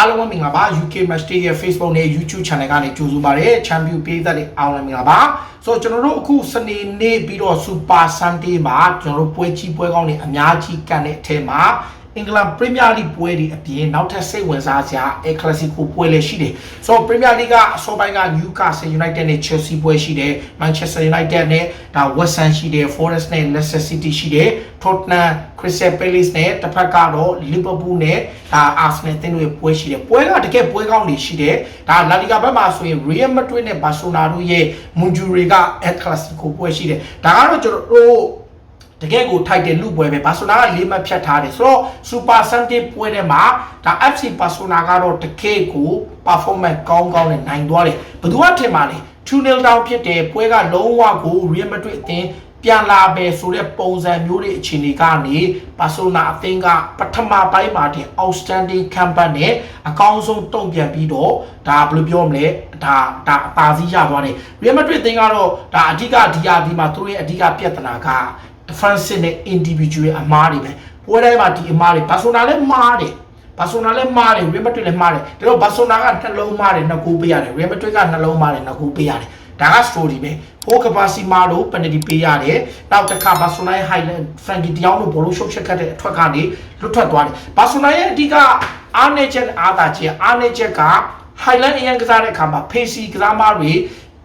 အားလုံးပဲမင်္ဂလာပါ UK Match Day ရဲ့ Facebook နဲ့ YouTube Channel ကနေကြိုဆိုပါရစေ Champion ပေးသက်တွေအားလုံးမင်္ဂလာပါဆိုတော့ကျွန်တော်တို့အခုစနေနေ့ပြီးတော့ Super Sunday မှာကျွန်တော်တို့ပွဲကြီးပွဲကောင်းတွေအများကြီးကန်တဲ့အထက်မှာအင်္ဂလန်ပရီးမီယာလိပွဲတွေအပြင်နောက်ထပ်စိတ်ဝင်စားစရာအကလစီကိုပွဲလည်းရှိတယ်ဆိုတော့ပရီးမီယာလိကအစောပိုင်းက Newcastle United နဲ့ Chelsea ပွဲရှိတယ် Manchester United နဲ့ဒါ West Ham ရှိတယ် Forest နဲ့ Leicester City ရှိတယ် Tottenham Crystal Palace နဲ့တစ်ဖက်ကတော့ Liverpool နဲ့ဒါ Arsenal တင်းတို့ရဲ့ပွဲရှိတယ်ပွဲကတကယ်ပွဲကောင်းတွေရှိတယ်ဒါ La Liga ဘက်မှာဆိုရင် Real Madrid နဲ့ Barcelona တို့ရဲ့ Monjury က El Clasico ပွဲရှိတယ်ဒါကတော့ကျွန်တော်တို့တကယ်ကိုထိုက်တဲ့လူပွဲပဲဘာဆိုနာကလေးမှတ်ဖြတ်ထားတယ်ဆိုတော့ Super Sunday ပွဲထဲမှာဒါ FC Barcelona ကတော့တကယ်ကို performance ကောင်းကောင်းနဲ့နိုင်သွားတယ်ဘယ်သူကထင်ပါလဲ2-0 down ဖြစ်တယ်ပွဲကလုံးဝကို Real Madrid အသင်း ပြန်လာပဲဆိုတဲ့ပုံစံမျိုးတွေအခြေအနေကနေဘာဆိုနာအသင်းကပထမပိုင်းမှာတင် outstanding campaign နဲ့အကောင်းဆုံးတုံ့ပြန်ပြီးတော့ဒါဘယ်လိုပြောမလဲဒါဒါအသာစီးရသွားတယ် Real Madrid အသင်းကတော့ဒါအဓိကဒီယာဒီမှာသူတို့ရဲ့အဓိကပြဿနာက defensive နဲ့ individual အမားတွေပဲပွဲတိုင်းမှာဒီအမားတွေဘာဆိုနာလည်းမားတယ်ဘာဆိုနာလည်းမားတယ် Real Madrid လည်းမားတယ်ဒါတော့ဘာဆိုနာကနှလုံးမားတယ်နှစ်ကူပေးရတယ် Real Madrid ကနှလုံးမားတယ်နှစ်ကူပေးရတယ် ဒါက story ပဲဟိုကပါစီမာလို့ penalty ပေးရတယ်နောက်တစ်ခါဘာဆိုနာရဲ့ highlight Frankie De Jong တို့ဘောလုံးရှုပ်ချက်ခတ်တဲ့အထွက်ကနေလွတ်ထွက်သွားတယ်ဘာဆိုနာရဲ့အဓိကအားနေချက်အားသာချက်အားနေချက်က highlight အရင်ကစားတဲ့အခါမှာ pacey ကစားမတွေ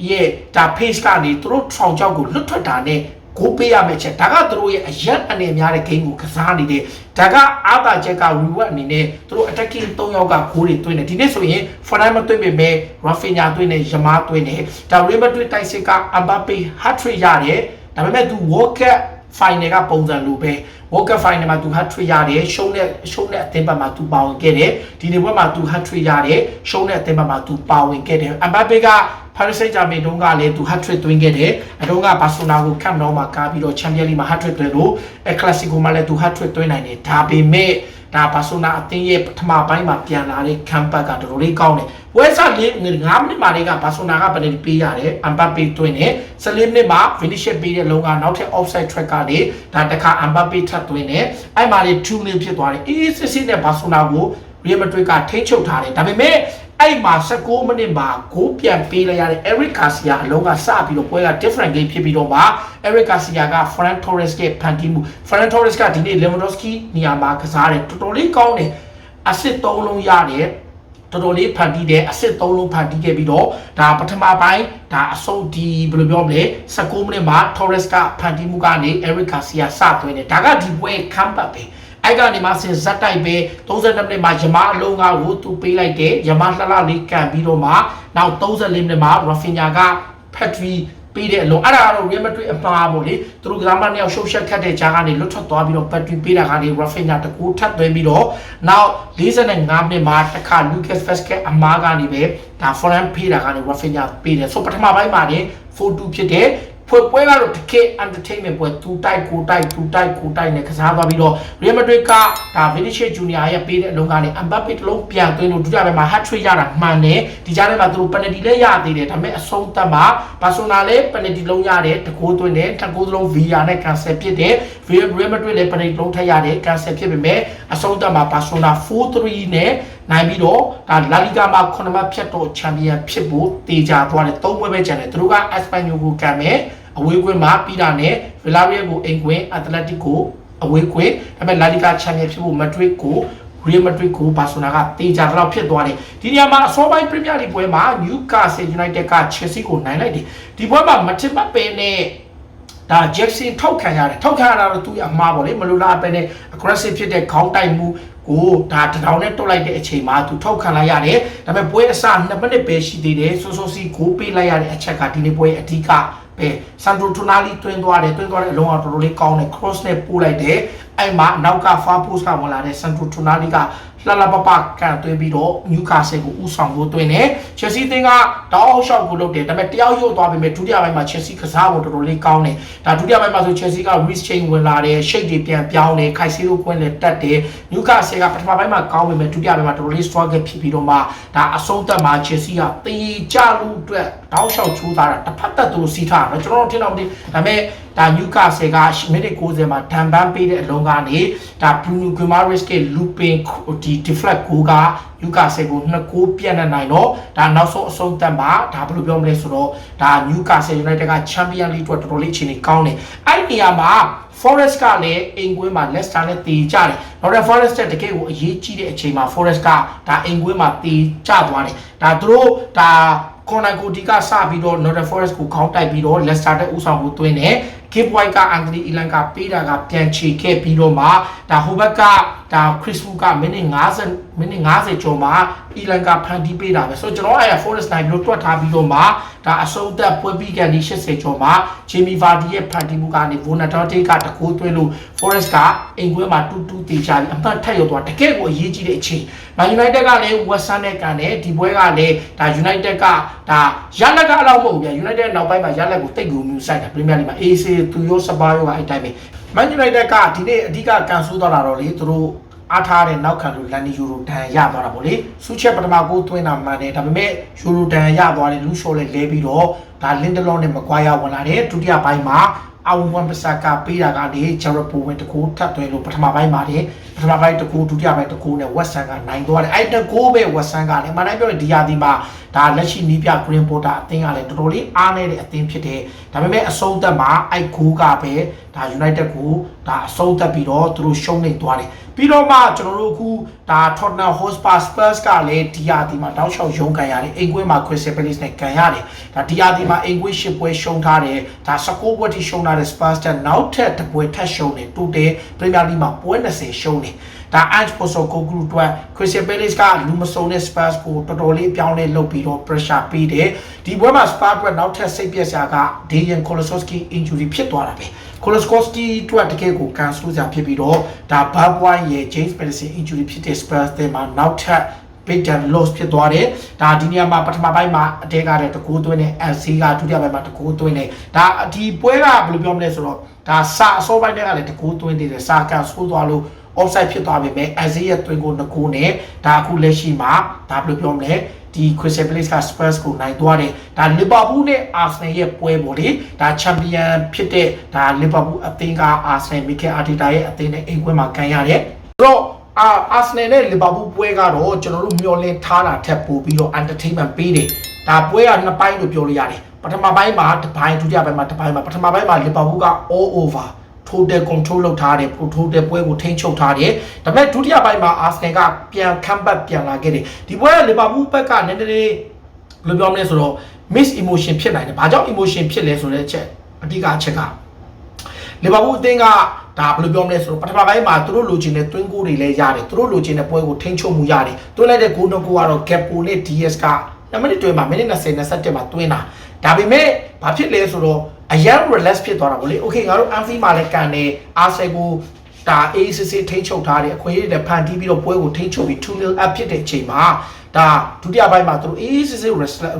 ရဲ့ဒါ pace ကနေသူတို့ထောင်ချောက်ကိုလွတ်ထွက်တာနဲ့ ကိုပေးရမယ့်ချက်ဒါကသူတို့ရဲ့အရက်အနေများတဲ့ game ကိုကစားနေတယ်ဒါကအာသာချက်က reward အနေနဲ့သူတို့ attacking 3ယောက်ကဂိုးတွေတွင်းတယ်ဒီနေ့ဆိုရင် Fernand မတွင်းပေမဲ့ Rafinha တွင်းတယ် Yamal တွင်းတယ်ဒါ Real Madrid တိုက်စစ်က Mbappe hat trick ရတယ်ဒါပေမဲ့သူ World Cup final ကပုံစံလိုပဲ World Cup final မှာသူ hat trick ရတယ်ရှုံးတဲ့ရှုံးတဲ့အသင်းဘက်မှာသူပါဝင်ခဲ့တယ်ဒီနေ့ပွဲမှာသူ hat trick ရတယ်ရှုံးတဲ့အသင်းဘက်မှာသူပါဝင်ခဲ့တယ် Mbappe က Paris Saint-Germain တုန်းကလည်းသူ hat trick သွင်းခဲ့တယ်အတုန်းက Barcelona ကို Camp Nou မှာကားပြီးတော့ Champions League မှာ hat trick သွင်းလို့အဲ Clasico မှာလည်းသူ hat trick သွင်းနိုင်တယ်ဒါပေမဲ့ဒါဘာဆိုနာအသင်းရဲ့ပထမပိုင်းမှာပြန်လာတဲ့ comeback ကတော်တော်လေးကောင်းတယ်။ဝဲစားလေး9မိနစ်မှလေးကဘာဆိုနာကပယ်နတီပေးရတယ်။ Mbappe သွင်းတယ်။14မိနစ်မှာ finish ပေးတဲ့လုံးကနောက်ထပ် offside track ကနေဒါတခါ Mbappe ထပ်သွင်းတယ်။အဲ့မှာလေး2-0ဖြစ်သွားတယ်။အေးစစ်စစ်နဲ့ဘာဆိုနာကို Real Madrid ကထိန်းချုပ်ထားတယ်။ဒါပေမဲ့ အဲ့မှာ16မိနစ်မှာဂိုးပြန်ပေးလိုက်ရတဲ့ Eric Garcia အလုံးကစပြီးတော့ပွဲက different game ဖြစ်ပြီးတော့မှ Eric Garcia က Ferran Torres ရဲ့ဖန်တီးမှု Ferran Torres ကဒီနေ့ Lewandowski နေရာမှာကစားတယ်တော်တော်လေးကောင်းတယ်အဆစ်3လုံးရတယ်တော်တော်လေးဖန်တီးတယ်အစစ်3လုံးဖန်တီးခဲ့ပြီးတော့ဒါပထမပိုင်းဒါအဆုံးဒီဘယ်လိုပြောမလဲ16မိနစ်မှာ Torres ကဖန်တီးမှုကနေ Eric Garcia စသွင်းတယ်ဒါကဒီပွဲ comeback ပဲ အဲ့ကနေမှဆင်ဇက်တိုက်ပဲ32မိနစ်မှာယမအလုံးကားကိုသူပေးလိုက်တယ်ယမလှလှလေးကန်ပြီးတော့မှနောက်34မိနစ်မှာ Rafinha က Petri ပေးတဲ့အလုံးအဲ့ဒါကတော့ Real Madrid အမှားပေါ့လေသူတို့ကစားမနှစ်ယောက်ရှုပ်ရှက်ခတ်တဲ့ကြားကနေလွတ်ထွက်သွားပြီးတော့ Petri ပေးတာကနေ Rafinha တကူထပ်သွင်းပြီးတော့နောက်45မိနစ်မှာတစ်ခါ Lucas Vazquez အမှားကနေပဲဒါ Ferran ပေးတာကနေ Rafinha ပေးတယ်ဆိုပထမပိုင်းမှာနေ4-2ဖြစ်တဲ့ ပွဲပွဲကတော့တကယ် entertainment ပွဲသူတိုက်ကိုတိုက်သူတိုက်ကိုတိုက်နဲ့ကစားသွားပြီးတော့ Real Madrid ကဒါ Vinicius Junior ရဲ့ပေးတဲ့အလုံးကနေ Mbappe တလုံးပြန်သွင်းလို့ဒုတိယပိုင်းမှာ hat trick ရတာမှန်တယ်ဒီကြားထဲမှာသူတို့ penalty လည်းရသေးတယ်ဒါပေမဲ့အဆုံးသတ်မှာ Barcelona လည်း penalty လုံးရတယ်တကိုးသွင်းတယ်တကိုးစလုံး VR နဲ့ cancel ဖြစ်တယ် Real Madrid လည်း penalty လုံးထပ်ရတယ် cancel ဖြစ်ပေမဲ့အဆုံးသတ်မှာ Barcelona 4-3နဲ့ နိုင်ပြီးတော့ဒါလာလီဂါမှာ9မှတ်ဖြတ်တော့ချန်ပီယံဖြစ်ဖို့တေချာသွားတယ်၃ပွဲပဲကျန်တယ်သူတို့က Espanyol ကိုကန်မယ်အဝေးကွင်းမှာပြီးတာနဲ့ Villarreal ကိုအိမ်ကွင်း Atletico ကိုအဝေးကွင်းဒါပေမဲ့လာလီဂါချန်ပီယံဖြစ်ဖို့ Madrid ကို Real Madrid ကိုဘာဆိုနာကတေချာတော့ဖြစ်သွားတယ်ဒီနေရာမှာအစောပိုင်း Premier League ပွဲမှာ Newcastle United က Chelsea ကိုနိုင်လိုက်တယ်ဒီပွဲမှာမထင်မှတ်ပဲနဲ့ ဒါ Jackson ထောက်ခံရတယ်ထောက်ခံရတာတော့သူ့အမှားပေါ့လေမလိုလားပဲနဲ့ aggressive ဖြစ်တဲ့ခေါင်းတိုက်မှုကိုဒါတထောင်နဲ့တွတ်လိုက်တဲ့အချိန်မှာသူထောက်ခံလိုက်ရတယ်ဒါပေမဲ့ပွဲအစ2မိနစ်ပဲရှိသေးတယ်ဆိုဆိုစီကိုပေးလိုက်ရတဲ့အချက်ကဒီနေ့ပွဲအဓိကပဲဆန်ဒရိုတိုနာလီတွင်းသွားတယ်တွင်းသွားတဲ့အလုံးအောင်တော်တော်လေးကောင်းတယ် cross နဲ့ပို့လိုက်တယ်အဲ့မှာနောက်က far post ကဝင်လာတဲ့ဆန်ဒရိုတိုနာလီက လှလှပပကန်သွင်းပြီးတော့နျူကာဆယ်ကိုဥဆောင်ဖို့တွင်းတယ်ချက်စီတင်းကတောက်ရှောက်ကိုလုပ်တယ်ဒါပေမဲ့တယောက်ရုပ်သွားပေမဲ့ဒုတိယပိုင်းမှာချက်စီကစားဖို့တော်တော်လေးကောင်းတယ်ဒါဒုတိယပိုင်းမှာဆိုချက်စီက risk chain ဝင်လာတယ် shape တွေပြန်ပြောင်းတယ်ခိုက်စီလိုကွင်းလည်းတက်တယ်နျူကာဆယ်ကပထမပိုင်းမှာကောင်းပေမဲ့ဒုတိယပိုင်းမှာတော်တော်လေး struggle ဖြစ်ပြီးတော့မှဒါအဆုံးသက်မှာချက်စီကတေးကြလို့အတွက်တောက်ရှောက်ချိုးသားတာတစ်ဖက်သက်သူစီးထားတာကျွန်တော်တို့ထင်တော့မသိဒါပေမဲ့ဒါနျူကာဆယ်ကမိနစ်60မှာဒန်ပန်းပေးတဲ့အလုံးကနေဒါဘရူနိုဂီမာရစ်ကလူပင်ဒီ deflect ကိုကနျူကာဆယ်ကိုနှစ်ကိုပြတ်နေနိုင်တော့ဒါနောက်ဆုံးအဆုံးသတ်မှာဒါဘယ်လိုပြောမလဲဆိုတော့ဒါနျူကာဆယ် United က Champion League အတွက်တော်တော်လေးအခြေအနေကောင်းတယ်အဲ့ဒီနေရာမှာ Forest ကလည်းအိမ်ကွင်းမှာ Leicester နဲ့တေကြတယ်။ Nottingham Forest တက်တကယ်ကိုအရေးကြီးတဲ့အချိန်မှာ Forest ကဒါအိမ်ကွင်းမှာတေကြသွားတယ်။ဒါသူတို့ဒါ corner ကိုဒီကစပြီးတော့ Nottingham Forest ကိုခေါင်းတိုက်ပြီးတော့ Leicester တက်ဥဆောင်ကိုသွင်းတယ်။ Cape White က Anthony Elan ကပေးတာကပြန်ချေခဲ့ပြီးတော့မှဒါဟိုဘက်ကဒါ Chris Wood ကမိနစ်90မိနစ်90ကျော်မှာ Elan ကဖန်တီးပေးတာပဲဆိုတော့ကျွန်တော်အဲ့ Forest နိုင်ပြီးတော့တွက်ထားပြီးတော့မှဒါအဆုံးသက်ပွဲပြီးကန်ဒီ80ကျော်မှာ Jamie Vardy ရဲ့ဖန်တီးမှုကနေ Vonatote ကတကိုးသွင်းလို့ Forest ကအိမ်ခွဲမှာတူတူတေချာပြီးအမှတ်ထက်ရောက်သွားတကယ်ကိုအရေးကြီးတဲ့အချိန် Man United ကလည်း West Ham နဲ့ကန်တယ်ဒီပွဲကလည်းဒါ United ကဒါရလက်ကအလောက်မဟုတ်ဘူးဗျ United နောက်ပိုင်းမှာရလက်ကိုတိတ်ကူမျိုးစိုက်တာ Premier League မှာ AC သူရောစပါရောကအဲ့တိုင်းပဲ Man United ကဒီနေ့အဓိကကန်ဆူးသွားတာတော့လေသူတို့အားထားတဲ့နောက်ခံလို့လန်နီယူရိုဒန်ရသွားတာပေါ့လေဆူချက်ပထမကိုသွင်းတာမှန်တယ်ဒါပေမဲ့ယူရိုဒန်ရသွားတယ်လူရှော့လေးလဲပြီးတော့ဒါလင်ဒလောနဲ့မကွာရဝင်လာတယ်ဒုတိယပိုင်းမှာ အဝမ်ပစကာပေးတာကနေဂျရပိုဝင်တကူထပ်သွင်းလို့ပထမပိုင်းမှာတယ်ပထမပိုင်းတကူဒုတိယပိုင်းတကူနဲ့ဝက်ဆန်ကနိုင်သွားတယ်အဲ့တကူပဲဝက်ဆန်ကလည်းမနိုင်ပြောရင်ဒီယာဒီမှာဒါလက်ရှိနီးပြ Green Porter အသင်းကလည်းတော်တော်လေးအားနေတဲ့အသင်းဖြစ်တယ်ဒါပေမဲ့အဆုံးသက်မှာအဲ့ကူကပဲဒါ United ကိုဒါအဆုံးသက်ပြီးတော့သူတို့ရှုံးနေသွားတယ် ပြီးတော့မှကျွန်တော်တို့အခုဒါ Tottenham Hotspur Spurs ကလည်းဒီယာဒီမှာတောက်လျှောက်ရုံးကန်ရတယ်အိမ်ကွင်းမှာ Crystal Palace နဲ့ကန်ရတယ်ဒါဒီယာဒီမှာအိမ်ကွင်းရှစ်ပွဲရှုံးထားတယ်ဒါ16ပွဲထိရှုံးထားတဲ့ Spurs တက်နောက်ထပ်တစ်ပွဲထပ်ရှုံးတယ်တိုတယ် Premier League မှာပွဲ20ရှုံးတယ် ဒါ Ange Postecoglou အတွက် Crystal Palace ကလူမစုံတဲ့ Spurs ကိုတော်တော်လေးပြောင်းလဲလုပ်ပြီးတော့ pressure ပေးတယ်ဒီပွဲမှာ Spurs အတွက်နောက်ထပ်စိတ်ပြက်စရာက Dejan Kolosowski injury ဖြစ်သွားတာပဲ Kolosowski အတွက်တကယ်ကိုကန်ဆူးစရာဖြစ်ပြီးတော့ဒါ Bob White ရဲ့ James Madison injury ဖြစ်တဲ့ Spurs တဲ့မှာနောက်ထပ် big time loss ဖြစ်သွားတယ်ဒါဒီနေရာမှာပထမပိုင်းမှာအတဲကတဲ့တကူသွင်းတဲ့ LC ကဒုတိယပိုင်းမှာတကူသွင်းတယ်ဒါဒီပွဲကဘယ်လိုပြောမလဲဆိုတော့ဒါစာအစောပိုင်းတက်ကလည်းတကူသွင်းသေးတယ်စာကန်ဆိုးသွားလို့ offside ဖြစ်သွားပြီမဲ့ LC ရဲ့သွင်းကိုနှစ်ကိုနဲ့ဒါအခုလက်ရှိမှာဒါဘယ်လိုပြောမလဲဒီ Crystal Palace က Spurs ကိုနိုင်သွားတယ်ဒါ Liverpool နဲ့ Arsenal ရဲ့ပွဲပေါ့လေဒါ Champion ဖြစ်တဲ့ဒါ Liverpool အသင်းက Arsenal Mikel Arteta ရဲ့အသင်းနဲ့အိမ်ခွဲမှာကန်ရတယ်ဆိုတော့အာအာဆနယ်နဲ့လီဗာပူးပွဲကတော့ကျွန်တော်တို့မျှော်လင့်ထားတာထက်ပိုပြီးတော့ entertainment ပေးတယ်။ဒါပွဲကနှစ်ပိုင်းလို့ပြောလို့ရတယ်။ပထမပိုင်းမှာတစ်ပိုင်းဒုတိယပိုင်းမှာတစ်ပိုင်းမှာပထမပိုင်းမှာလီဗာပူးက all over total control လုပ်ထားတယ် total ပွဲကိုထိန်းချုပ်ထားတယ်။ဒါပေမဲ့ဒုတိယပိုင်းမှာအာဆနယ်ကပြန် comeback ပြန်လာခဲ့တယ်။ဒီပွဲကလီဗာပူးဘက်ကနည်းနည်းလေးဘယ်လိုပြောမလဲဆိုတော့ miss emotion ဖြစ်နိုင်တယ်။ဘာကြောင့် emotion ဖြစ်လဲဆိုတဲ့အချက်အဓိကအချက်ကလီဗာပူးအသင်းကဒါဘယ်လိုပြောမလဲဆိုတော့ပထမပိုင်းမှာသူတို့လိုချင်တဲ့တွင်းကိုတွေလည်းရတယ်သူတို့လိုချင်တဲ့ပွဲကိုထိန်းချုပ်မှုရတယ်တွင်းလိုက်တဲ့ဂိုးနှစ်ဂိုးကတော့ Gappo နဲ့ DS က 2မိနစ်တွင်းမှာမိနစ်20 27မှာတွင်းတာဒါပေမဲ့ဘာဖြစ်လဲဆိုတော့အရန် relax ဖြစ်သွားတာဗောလေ okay ငါတို့ Anfield မှာလည်းကန်တယ်အာဆယ်ကိုဒါ ACC ထိန်းချုပ်ထားတယ်အခွင့်အရေးတွေဖန်တီးပြီးတော့ပွဲကိုထိန်းချုပ်ပြီး2-0 up ဖြစ်တဲ့အချိန်မှာဒါဒုတိယပိုင်းမှာသူတို့ ACC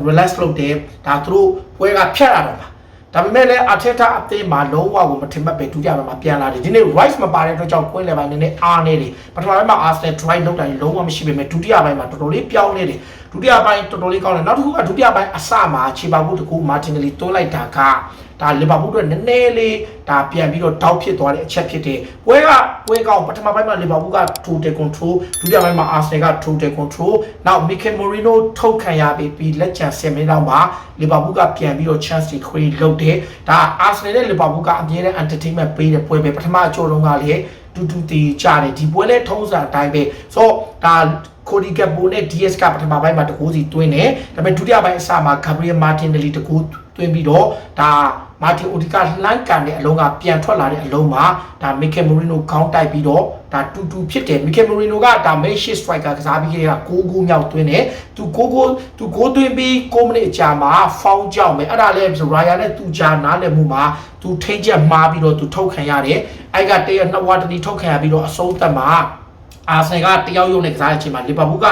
relax လုပ်တယ်ဒါသူတို့ပွဲကဖြတ်ရတော့မှာ ဒါပေမဲ့လည်းအထက်တာအသင်းမှာလုံးဝကိုမထင်မှတ်ပဲဒုတိယပိုင်းမှာပြန်လာတယ်ဒီနေ့ Rice မပါတဲ့အတွက်ကြောင့်ကွင်းလေပိုင်းနည်းနည်းအားနေတယ်ပထမပိုင်းမှာ Arsenal drive လုပ်တာလုံးဝမရှိပေမဲ့ဒုတိယပိုင်းမှာတော်တော်လေးပြောင်းနေတယ်ဒုတိယပိုင်းတော်တော်လေးကောင်းတယ်နောက်တစ်ခုကဒုတိယပိုင်းအစမှာခြေပါဘူးတကူ Martinelli တွန်းလိုက်တာက ဒါလီဗာပူးတို့နည်းနည်းလေးဒါပြန်ပြီးတော့တောက်ဖြစ်သွားတဲ့အချက်ဖြစ်တယ်။ပွဲကပွဲကောင်းပထမပိုင်းမှာလီဗာပူးက total control ဒုတိယပိုင်းမှာ Arsenal က total control နောက် Mikel Merino ထုတ်ခံရပြီးပြီးလက်ချန်10မိနစ်လောက်မှာလီဗာပူးကပြန်ပြီးတော့ chance တွေ create လုပ်တယ်။ဒါ Arsenal နဲ့လီဗာပူးကအမြဲတမ်း entertainment ပေးတဲ့ပွဲပဲပထမအချို့တုန်းကလည်းတူတူတီကြတယ်ဒီပွဲလဲထုံးစံအတိုင်းပဲဆိုတော့ဒါကိုဒီကပ်ပိုနဲ့ DS ကပထမပိုင်းမှာတကူစီတွင်းတယ်ဒါပေမဲ့ဒုတိယပိုင်းအစမှာ Gabriel Martinelli တကူတွင်းပြီးတော့ဒါ မာတင်အိုဒီကလှမ်းကန်တဲ့အလုံးကပြန်ထွက်လာတဲ့အလုံးမှာဒါမီကယ်မိုရီနိုခေါင်းတိုက်ပြီးတော့ဒါတူတူဖြစ်တယ်မီကယ်မိုရီနိုကဒါမေးရှစ်စထရိုက်ကကစားပြီးခဲ့တာ6ဂိုးမြောက်သွင်းတယ်သူ6ဂိုးသူ6သွင်းပြီး6မိနစ်အကြာမှာဖောင်းကြောက်မယ်အဲ့ဒါလည်းရာယာနဲ့သူကြားနားလည်မှုမှာသူထိမ့်ချက်မှားပြီးတော့သူထုတ်ခံရတယ်အဲ့ကတရနှစ်ဝါတတိထုတ်ခံရပြီးတော့အဆုံးသက်မှာအာဆင်ကတယောက်ရုံနဲ့ကစားတဲ့အချိန်မှာလီဗာပူးက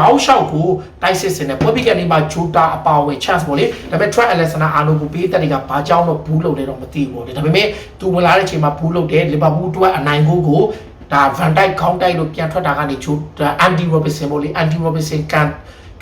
တောက်လျှောက်ကိုတိုက်စစ်စင်တဲ့ပွဲပိကနေမှာဂျိုတာအပါအဝင် chance ပေါ့လေဒါပေမဲ့ Trent Alexander Arnold ကိုပေးတဲ့တွေကဘာကြောင့်တော့ဘူးလုပ်လဲတော့မသိဘူးပေါ့လေဒါပေမဲ့သူဝင်လာတဲ့အချိန်မှာဘူးလုပ်တယ်လီဗာပူးအတွက်အနိုင်ကိုကိုဒါ Van Dijk ခေါင်းတိုက်လို့ပြန်ထွက်တာကနေဂျိုတာ Andy Robertson ပေါ့လေ Andy Robertson ကန်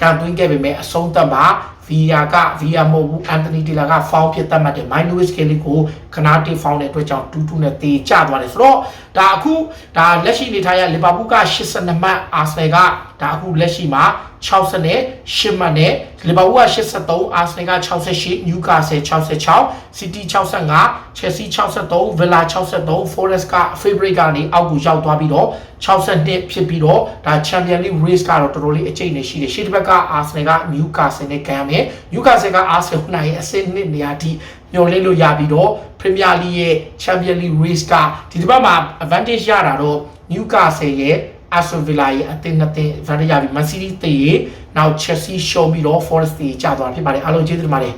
ကန်သွင်းခဲ့ပေမဲ့အဆုံးသတ်မှာ Via က Via မဟုတ်ဘူး Anthony Taylor က foul ဖြစ်သတ်မှတ်တယ် Mike Lewis Kelly ကိုခနာတေး foul တဲ့အတွက်ကြောင့်2-2နဲ့တေချသွားတယ်ဆိုတော့ဒါအခုဒါလက်ရှိနေထားရလီဗာပူးက82မှတ်အာဆနယ်ကဒါအခုလက်ရှိမှာ60နဲ့10မှတ်နဲ့လီဗာပူးက83အာဆနယ်က68နျူကာဆယ်66စီးတီး65ချယ်ဆီ63ဗီလာ63ဖော်ရက်စ်က favorite ကနေအောက်ကိုရောက်သွားပြီးတော့62ဖြစ်ပြီးတော့ဒါ Champion League race ကတော့တော်တော်လေးအကျိတ်နဲ့ရှိတယ်ရှေ့တစ်ဘက်ကအာဆနယ်ကနျူကာဆယ်နဲ့ကန်ရမယ်နျူကာဆယ်ကအာဆနယ်နိုင်အဆင့်နှစ်နေရာထိမျှော်လင့်လို့ရပြီးတော့ Premier League ရဲ့ Champion League race ကဒီတစ်ပတ်မှာ advantage ရတာတော့ Newcastle ရဲ့ Aston Villa ရဲ့အသင်းနှစ်သင်း advantage ရပြီး Man City တေးနောက် Chelsea ရှုံးပြီးတော့ Forest တေးကျသွားတာဖြစ်ပါတယ်အားလုံးကျေးဇူးတင်ပါတယ်